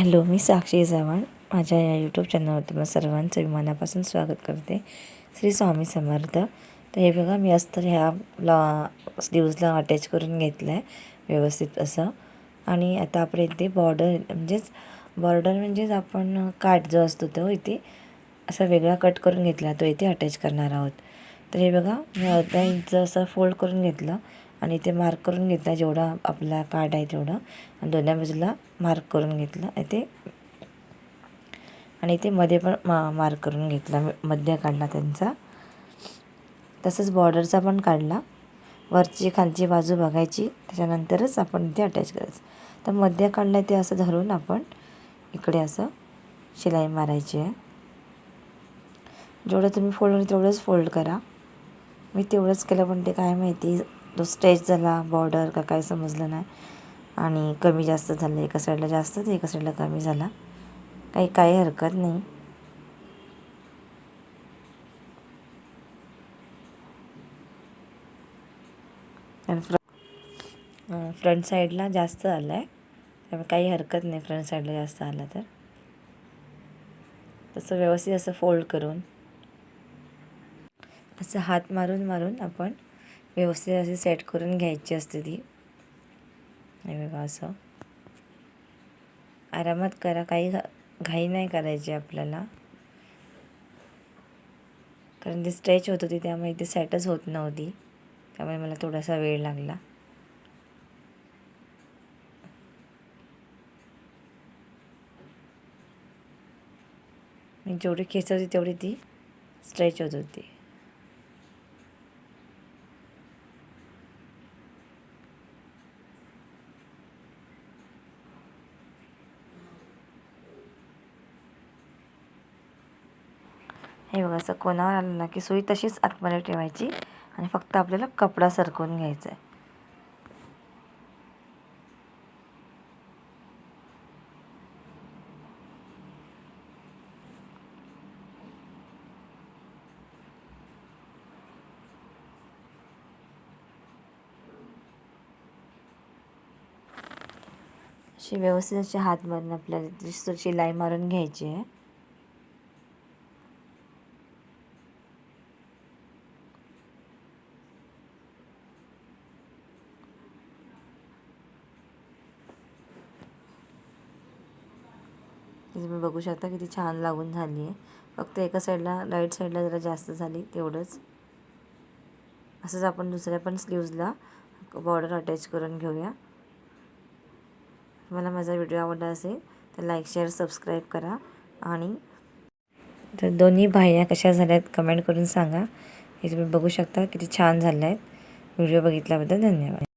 Hello मी साक्षी चव्हाण माझ्या या YouTube चॅनलवर तुम्हाला सर्वांचं विमानापासून स्वागत करते. श्री स्वामी समर्थ. तर हे बघा मी अस्तर ह्या ला स्लीव्जला अटॅच करून घेतलं आहे व्यवस्थित असं. आणि आता आपण इथे बॉर्डर म्हणजेच बॉर्डर म्हणजेच आपण काठ जो असतो तो इथे असा वेगळा कट करून घेतला तो इथे अटॅच करणार आहोत. तर हे बघा मी अर्धा इंच असं फोल्ड करून घेतलं. आणि ते मार्क करून घेतला जेवढा आपला कार्ड आहे तेवढं. आणि दोन्ही बाजूला मार्क करून घेतलं. ते आणि ते मध्ये पण मा मार्क करून घेतला. मध्य काढला त्यांचा. तसंच बॉर्डरचा पण काढला. वरची खालची बाजू बघायची. त्याच्यानंतरच आपण इथे अटॅच करायचं. तर मध्य काढलं ते असं धरून आपण इकडे असं शिलाई मारायची आहे. जेवढं तुम्ही फोल्ड होईल तेवढंच फोल्ड करा. मी तेवढंच केलं पण ते काय माहिती? तो स्ट्रेच झाला बॉर्डर का काय समजलं नाही. आणि कमी जास्त झालं एका साईडला जास्त तर एका साईडला कमी झाला. काही काही हरकत नाही. आणि फ्र फ्रंट साईडला जास्त आलं आहे त्यामुळे काही हरकत नाही फ्रंट साईडला जास्त आला तर. तसं व्यवस्थित असं फोल्ड करून. असं हात मारून मारून आपण व्यवस्थित अशी सेट करून घ्यायची असते ती. बघा असं. आरामात करा काही घा घाई नाही करायची आपल्याला. कारण ती स्ट्रेच होत होती त्यामुळे ती सेटच होत नव्हती. त्यामुळे मला थोडासा वेळ लागला. जेवढी खेच होती तेवढी ती स्ट्रेच होत होती. हे बघा असं कोणावर आलं ना की सुई तशीच आतमध्ये ठेवायची आणि फक्त आपल्याला कपडा सरकवून घ्यायचा आहे अशी व्यवस्थित अशी हात मारून आपल्याला शिलाई मारून घ्यायची आहे तुम्ही बघू शकता किती छान लागून झाली आहे. फक्त एका साईडला राईट साईडला जरा जास्त झाली तेवढंच. असंच आपण दुसऱ्या पण स्लीव्जला बॉर्डर अटॅच करून घेऊया. मला माझा व्हिडिओ आवडला असेल तर लाईक शेअर सबस्क्राईब करा आणि तर दोन्ही बाह्या कशा झाल्या आहेत कमेंट करून सांगा. हे तुम्ही बघू शकता किती छान झाल्या आहेत व्हिडिओ बघितल्याबद्दल धन्यवाद.